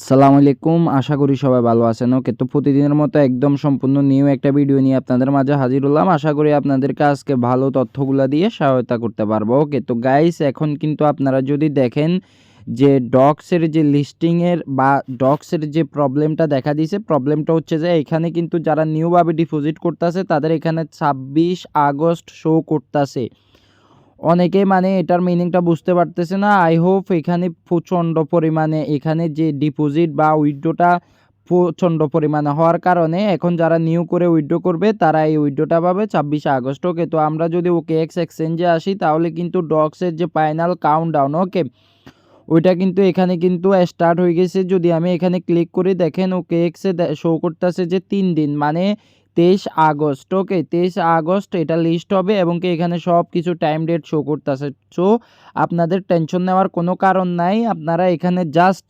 সালাম আলাইকুম, আশা করি সবাই ভালো আছেন। ওকে, তো প্রতিদিনের মতো একদম সম্পূর্ণ নিউ একটা ভিডিও নিয়ে আপনাদের মাঝে হাজির হলাম। আশা করি আপনাদেরকে আজকে ভালো তথ্যগুলো দিয়ে সহায়তা করতে পারব। ওকে, তো গাইস এখন কিন্তু আপনারা যদি দেখেন যে ডক্সের যে লিস্টিংয়ের বা ডক্সের যে প্রবলেমটা দেখা দিয়েছে প্রবলেমটা হচ্ছে যে এখানে কিন্তু যারা নিউভাবে ডিপোজিট করতেছে, তাদের এখানে ছাব্বিশ আগস্ট শো করতেছে। অনেকে মানে এটার মিনিংটা বুঝতে পারতেছে না। আই হোপ এখানে প্রচণ্ড পরিমাণে, এখানে যে ডিপোজিট বা উইড্রোটা প্রচণ্ড পরিমাণে হওয়ার কারণে এখন যারা নিউ করে উইড্রো করবে, তারা এই উইড্রোটা পাবে ছাব্বিশে আগস্ট। ওকে তো আমরা যদি ওকে এক্স এক্সচেঞ্জে আসি, তাহলে কিন্তু ডক্সের যে ফাইনাল কাউন্ট ডাউন ওকে ওইটা কিন্তু এখানে কিন্তু স্টার্ট হয়ে গেছে। যদি আমি এখানে ক্লিক করি, দেখেন ওকে এক্সে শো করতেছে যে তিন দিন। মানে তেইশ আগস্ট ওকে তেইশ আগস্ট এটা লিস্ট হবে এবং কি এখানে সব কিছু টাইম ডেট শো করতেছে। সো আপনাদের টেনশন নেওয়ার কোনো কারণ নাই, আপনারা এখানে জাস্ট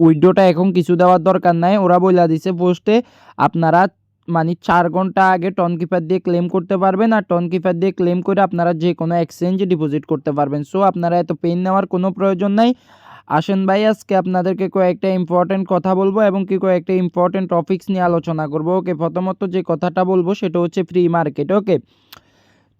উইডোটা এখন কিছু দেওয়ার দরকার নাই, ওরা বইলা দিছে পোস্টে আপনারা মানে চার ঘণ্টা আগে টন কিপার দিয়ে ক্লেম করতে পারবেন আর টন কিপার দিয়ে ক্লেম করে আপনারা যে কোনো এক্সচেঞ্জে ডিপোজিট করতে পারবেন। সো আপনারা এত পেন নেওয়ার কোনো প্রয়োজন নাই। আসেন ভাই, আজকে আপনাদেরকে কয়েকটা ইম্পর্টেন্ট কথা বলব এবং কি কয়েকটা ইম্পর্টেন্ট টপিক্স নিয়ে আলোচনা করব। ওকে প্রথমত যে কথাটা বলব সেটা হচ্ছে ফ্রি মার্কেট ওকে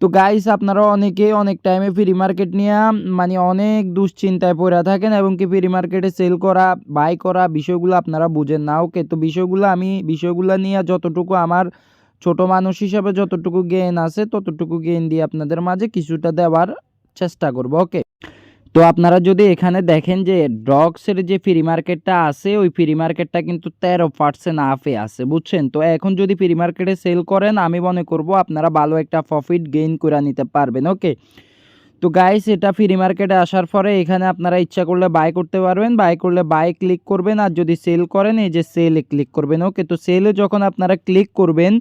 তো গাইস আপনারা অনেকে অনেক টাইমে ফ্রি মার্কেট নিয়ে মানে অনেক দুশ্চিন্তায় পড়ে থাকেন এবং কি ফ্রি মার্কেটে সেল করা বাই করা বিষয়গুলো আপনারা বুঝেন না ওকে তো বিষয়গুলো আমি, বিষয়গুলো নিয়ে যতটুকু আমার ছোট মানুষ হিসাবে যতটুকু জ্ঞান আছে, ততটুকু জ্ঞান দিয়ে আপনাদের মাঝে কিছুটা দেওয়ার চেষ্টা করব ওকে তো আপনারা যদি এখানে দেখেন যে ড্রগসের যে ফ্রি মার্কেটটা আছে, ওই ফ্রি মার্কেটটা কিন্তু তেরো পার্সেন্ট আফে আছে, বুঝছেন? তো এখন যদি ফ্রি মার্কেটে সেল করেন, আমি মনে করব আপনারা ভালো একটা প্রফিট গেইন করে নিতে পারবেন ওকে তো গাইস এটা ফ্রি মার্কেটে আসার পরে এখানে আপনারা ইচ্ছা করলে বাই করতে পারবেন বাই করলে বাই ক্লিক করবেন, আর যদি সেল করেন, এই যে সেলে ক্লিক করবেন ওকে তো সেলে যখন আপনারা ক্লিক করবেন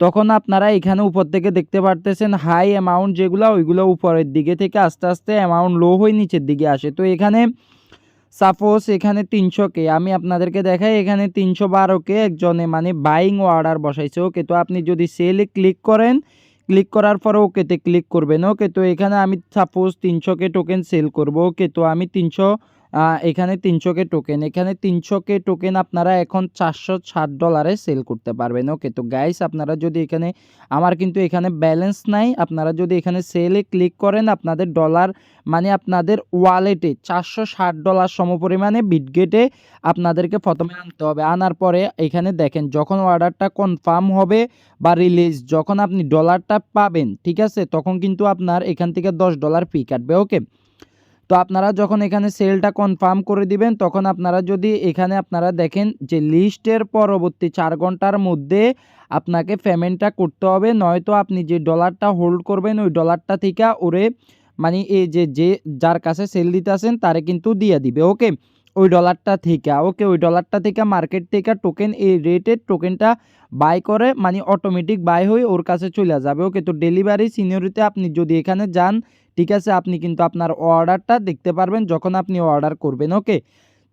তখন আপনারা এখানে উপর থেকে দেখতে পারতেছেন হাই অ্যামাউন্ট যেগুলো, ওইগুলো উপরের দিকে থেকে আস্তে আস্তে অ্যামাউন্ট লো হয়ে নিচের দিকে আসে। তো এখানে সাপোজ এখানে তিনশোকে আমি আপনাদেরকে দেখাই, এখানে তিনশো বারোকে একজনে মানে বাইং অর্ডার বসাইছে, ওকে। তো আপনি যদি সেলে ক্লিক করেন ক্লিক করার পরে ওকেতে ক্লিক করবেন, ওকে। তো এখানে আমি সাপোজ তিনশোকে টোকেন সেল করব, ওকে। তো আমি তিনশো এখানে তিনশোকে টোকেন এখানে তিনশোকে টোকেন আপনারা এখন চারশো ষাট ডলারে সেল করতে পারবেন। ওকে তো গাইস আপনারা যদি এখানে, আমার কিন্তু এখানে ব্যালেন্স নাই, আপনারা যদি এখানে সেলে ক্লিক করেন, আপনাদের ডলার মানে আপনাদের ওয়ালেটে চারশো ষাট ডলার সমপরিমাণে বিটগেটে আপনাদেরকে প্রথমে আনতে হবে। আনার পরে এখানে দেখেন, যখন অর্ডারটা কনফার্ম হবে বা রিলিজ যখন আপনি ডলারটা পাবেন, ঠিক আছে, তখন কিন্তু আপনার এখান থেকে দশ ডলার ফি কাটবে। ওকে তো আপনারা যখন এখানে সেলটা কনফার্ম করে দিবেন, তখন আপনারা যদি এখানে আপনারা দেখেন যে লিস্টের পরবর্তী চার ঘণ্টার মধ্যে আপনাকে পেমেন্টটা করতে হবে, নয়তো আপনি যে ডলারটা হোল্ড করবেন, ওই ডলারটা থেকে ওরে মানে এই যে যে যার কাছে সেল দিতে আসেন, তারে কিন্তু দিয়ে দিবে ওকে ওই ডলারটা থেকে ওকে ওই ডলারটা থেকে মার্কেট থেকে টোকেন এই রেটের টোকেনটা বাই করে মানে অটোমেটিক বাই হয়ে ওর কাছে চলে যাবে ওকে তো ডেলিভারি সিনিয়রিতে আপনি যদি এখানে যান ঠিক আছে? আপনি কিন্তু আপনার অর্ডারটা দেখতে পারবেন যখন আপনি অর্ডার করবেন ওকে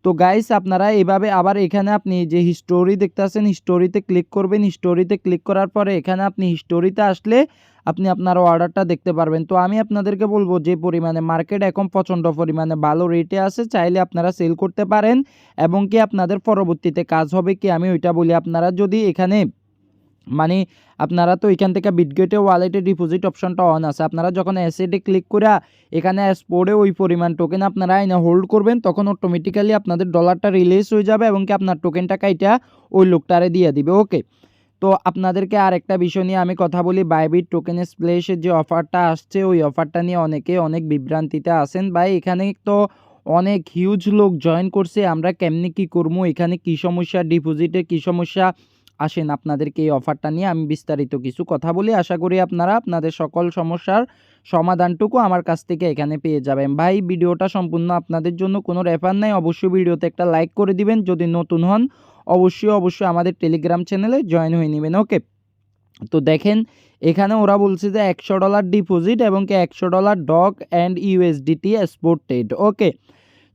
তো গাইস আপনারা এভাবে আবার এখানে আপনি যে হিস্টোরি দেখতে আসেন হিস্টোরিতে ক্লিক করবেন। হিস্টোরিতে ক্লিক করার পরে এখানে আপনি হিস্টোরিতে আসলে আপনি আপনার অর্ডারটা দেখতে পারবেন। তো আমি আপনাদেরকে বলব, যে পরিমাণে মার্কেট এখন প্রচণ্ড পরিমাণে ভালো রেটে আছে, চাইলে আপনারা সেল করতে পারেন এবং কি আপনাদের পরবর্তীতে কাজ হবে কি? আমি ওইটা বলি। আপনারা যদি এখানে মানে আপনারা তো এখান থেকে বিটগেটে ওয়ালেটে ডিপোজিট অপশনটা অন আছে। আপনারা যখন অ্যাসেটে ক্লিক করে এখানে স্পোর্টে ওই পরিমাণ টোকেন আপনারা এনে হোল্ড করবেন, তখন অটোমেটিক্যালি আপনাদের ডলারটা রিলিজ হয়ে যাবে এবং কি আপনার টোকেনটা কাইটা ওই লোকটারে দিয়ে দিবে। ওকে তো আপনাদেরকে আর একটা বিষয় নিয়ে আমি কথা বলি। বাইবিট টোকেন স্প্লেশের যে অফারটা আসছে, ওই অফারটা নিয়ে অনেকে অনেক বিভ্রান্তিতে আসেন ভাই, এখানে তো অনেক হিউজ লোক জয়েন করছে। আমরা কেমনি কি করব? এখানে কি সমস্যা? ডিপোজিটে কি সমস্যা? আসেন আপনাদেরকে এই অফারটা নিয়ে আমি বিস্তারিত কিছু কথা বলি। আশা করি আপনারা আপনাদের সকল সমস্যার সমাধানটুকু আমার কাছ থেকে এখানে পেয়ে যাবেন। ভাই, ভিডিওটা সম্পূর্ণ আপনাদের জন্য কোনো রেফার নাই। অবশ্যই ভিডিওতে একটা লাইক করে দিবেন। যদি নতুন হন, অবশ্যই অবশ্যই আমাদের টেলিগ্রাম চ্যানেলে জয়েন হয়ে নেবেন, ওকে? তো দেখেন, এখানে ওরা বলছে যে একশো ডলার ডিপোজিট এবং কি একশো dollar dog and USDT exported okay?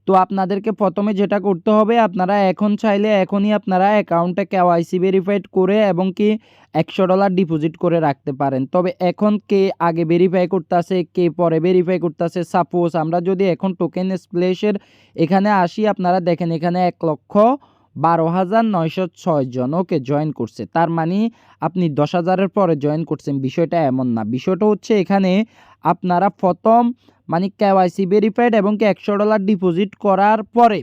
তো আপনাদেরকে প্রথমে যেটা করতে হবে, আপনারা এখন চাইলে এখনই আপনারা অ্যাকাউন্টে কেওয়াইসি ভেরিফাইড করে এবং কি একশো ডলার ডিপোজিট করে রাখতে পারেন। তবে এখন কে আগে ভেরিফাই করতেছে, কে পরে ভেরিফাই করতেছে সাপোজ আমরা যদি এখন টোকেন স্প্লেশের এখানে আসি, আপনারা দেখেন এখানে এক লক্ষ বারো হাজার নয়শো ছয় জন ওকে জয়েন করছে। তার মানে আপনি দশ হাজারের পরে জয়েন করছেন, বিষয়টা এমন না। বিষয়টা হচ্ছে এখানে আপনারা প্রথম মানে কেওয়াইসি ভেরিফাইড এবং একশো ডলার ডিপোজিট করার পরে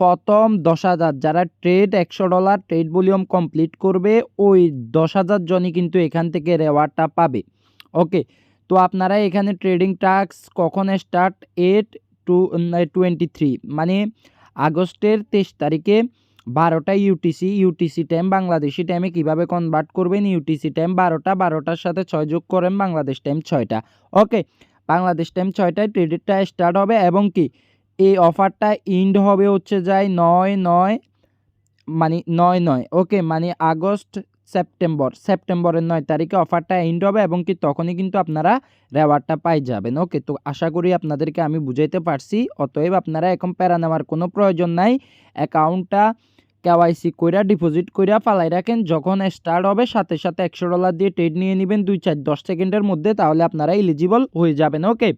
প্রথম দশ হাজার যারা ট্রেড একশো ডলার ট্রেড ভলিউম কমপ্লিট করবে, ওই দশ হাজার জনই কিন্তু এখান থেকে রেওয়ার্ডটা পাবে। ওকে তো আপনারা এখানে ট্রেডিং টাস্ক কখন start eight to twenty three মানে আগস্টের তেইশ তারিখে বারোটা ইউটিসি ইউটিসি টাইম বাংলাদেশি টাইমে কীভাবে কনভার্ট করবেন? ইউটিসি টাইম বারোটা, বারোটার সাথে ছয় যোগ করেন, বাংলাদেশ টাইম ছয়টা। ওকে বাংলাদেশ টাইম ছয়টায় ট্রেডেরটা স্টার্ট হবে এবং কি এই অফারটা ইন্ড হবে হচ্ছে যায় নয় নয় মানে নয় নয় ওকে মানে আগস্ট, সেপ্টেম্বর, সেপ্টেম্বরের নয় তারিখে অফারটা এন্ড হবে এবং কি তখনই কিন্তু আপনারা রেওয়ার্ডটা পাই যাবেন ওকে তো আশা করি আপনাদেরকে আমি বুঝাইতে পারছি, অতএব আপনারা এখন প্যারা নেওয়ার কোনো প্রয়োজন নাই অ্যাকাউন্টটা কেওয়াইসি কইরা ডিপোজিট কইরা ফালাই রাখেন, যখন স্টার্ট হবে, সাথে সাথে একশো ডলার দিয়ে ট্রেড নিয়ে নেবেন, দুই চার দশ সেকেন্ডের মধ্যে, তাহলে আপনারা এলিজিবল হয়ে যাবেন ওকে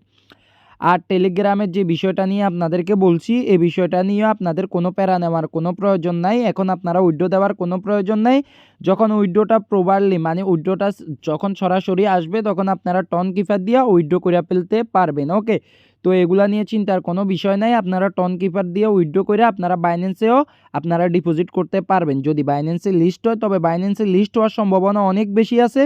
আর টেলিগ্রামের যে বিষয়টা নিয়ে আপনাদেরকে বলছি, এই বিষয়টা নিয়ে আপনাদের কোনো প্যারা নেওয়ার কোনো প্রয়োজন নাই। এখন আপনারা উইড্রো দেওয়ার কোনো প্রয়োজন নাই। যখন উইড্রোটা প্রপারলি মানে উইড্রোটা যখন সরাসরি আসবে, তখন আপনারা টন কিপার দিয়ে উইড্রো করে ফেলতে পারবেন ওকে তো এগুলা নিয়ে চিন্তার কোনো বিষয় নাই। আপনারা টন কিপার দিয়ে উইড্রো করে আপনারা বাইন্যান্সেও আপনারা ডিপোজিট করতে পারবেন। যদি বাইন্যান্সে লিস্ট হয়, তবে বাইন্যান্সে লিস্ট হওয়ার সম্ভাবনা অনেক বেশি আছে।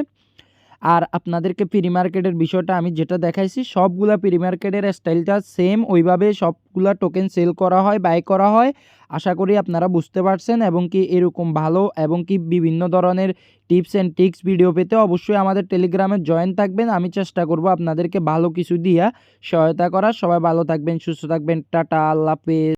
আর আপনাদেরকে প্রি মার্কেটের বিষয়টা আমি যেটা দেখাইছি, সবগুলা প্রি মার্কেটের স্টাইলটা সেম ওইভাবে সবগুলা টোকেন সেল করা হয় বাই করা হয়। আশা করি আপনারা বুঝতে পারছেন এবং কি এরকম ভালো এবং কি বিভিন্ন ধরনের টিপস অ্যান্ড ট্রিক্স ভিডিও পেতে অবশ্যই আমাদের টেলিগ্রামে জয়েন থাকবেন। আমি চেষ্টা করব আপনাদেরকে ভালো কিছু দিয়া সহায়তা করার। সবাই ভালো থাকবেন, সুস্থ থাকবেন। টাটা, আল্লাহ হাফেজ।